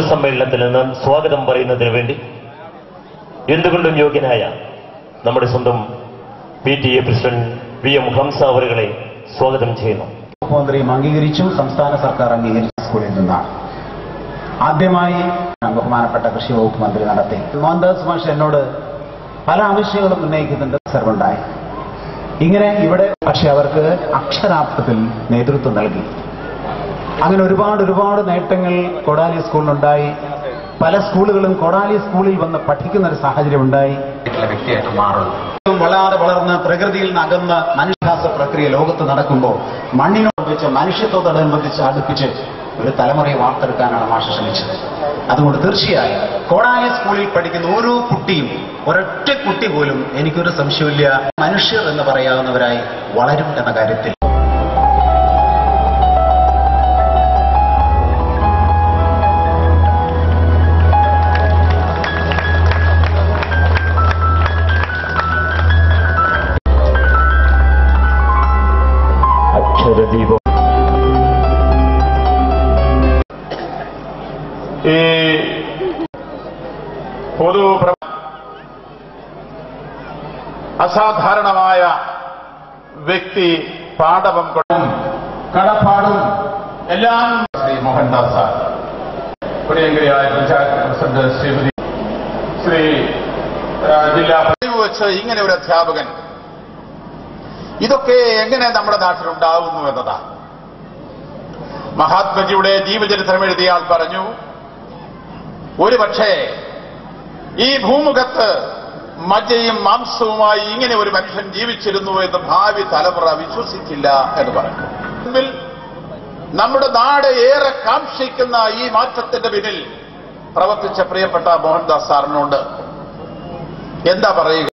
സമ്മേളനത്തിൽ നിന്ന് സ്വാഗതം പറയുന്നതിന് വേണ്ടി എന്തുകൊണ്ടും യോഗ്യനായ നമ്മുടെ സ്വന്തം P T A president V M Hamsa അവരുകളെ സ്വാഗതം ചെയ്യുന്നു. മുഖ്യമന്ത്രിയും അംഗീകരിച്ചു സംസ്ഥാന സർക്കാർ അംഗീകരിച്ച സ്കൂളിൽ നിന്നാണ്. ആദ്യമായി ബഹുമാനപ്പെട്ട കൃഷി വകുപ്പ് മന്ത്രി നടത്തി. മോഹൻദാസ് മാഷ് എന്നോട് പല ആവശ്യങ്ങളും ഉന്നയിക്കുന്നുണ്ട്. സർവുണ്ടായി. ഇങ്ങനെ ഇവിടെ പക്ഷെ അവർക്ക് അക്ഷരാർത്ഥത്തിൽ നേതൃത്വം നൽകി. അങ്ങനെ ഒരുപാട് ഒരുപാട് നേട്ടങ്ങൾ കൊടാലി സ്കൂളിനുണ്ടായി. പല സ്കൂളുകളും കൊടാലി സ്കൂളിൽ വന്ന് പഠിക്കുന്ന ഒരു സാഹചര്യം ഉണ്ടായി വ്യക്തിയായിട്ട് മാറുന്നു. വളരാതെ വളർന്ന് പ്രകൃതിയിൽ നിന്ന് അകന്ന് മനുഷ്യാസ പ്രക്രിയ ലോകത്ത് നടക്കുമ്പോൾ മണ്ണിനോടനുബന്ധിച്ച് മനുഷ്യത്വത്തോടനുബന്ധിച്ച് അടുപ്പിച്ച് ഒരു തലമുറയെ വാർത്തെടുക്കാനാണ് മാഷ ശ്രമിച്ചത്. അതുകൊണ്ട് തീർച്ചയായും കോടാലി സ്കൂളിൽ പഠിക്കുന്ന ഓരോ കുട്ടിയും ഒരൊറ്റ കുട്ടി പോലും എനിക്കൊരു സംശയമില്ല മനുഷ്യർ എന്ന് പറയാവുന്നവരായി വളരും എന്ന കാര്യത്തിൽ അക്ഷരദീപം ഈ പൊതു പ്ര- അസാധാരണമായ വ്യക്തി പാടവം കൊണ്ടും കടപ്പാടും എല്ലാം ശ്രീ മോഹൻദാസ് പ്രിയങ്കരിയായ പഞ്ചായത്ത് പ്രസിഡന്റ് ശ്രീമതി ശ്രീ ജില്ലാ പതിവ് വെച്ച് ഇങ്ങനെ ഒരു അധ്യാപകൻ ഇതൊക്കെ എങ്ങനെ നമ്മുടെ നാട്ടിലുണ്ടാവുന്നു എന്നതാണ് മഹാത്മജിയുടെ ജീവചരിത്രം എഴുതിയ ആൾ പറഞ്ഞു ഒരു പക്ഷേ ഈ ഭൂമുഖത്ത് മജ്ജയും മാംസവുമായി ഇങ്ങനെ ഒരു മനുഷ്യൻ ജീവിച്ചിരുന്നു എന്ന് ഭാവി തലമുറ വിശ്വസിക്കില്ല എന്ന് പറഞ്ഞു. മുമ്പിൽ നമ്മുടെ നാട് ഏറെ കാക്ഷിക്കുന്ന ഈ മാറ്റത്തിന്റെ പിന്നിൽ പ്രവർത്തിച്ച പ്രിയപ്പെട്ട മോഹൻദാസ് സാറിനോട് എന്താ പറയുക?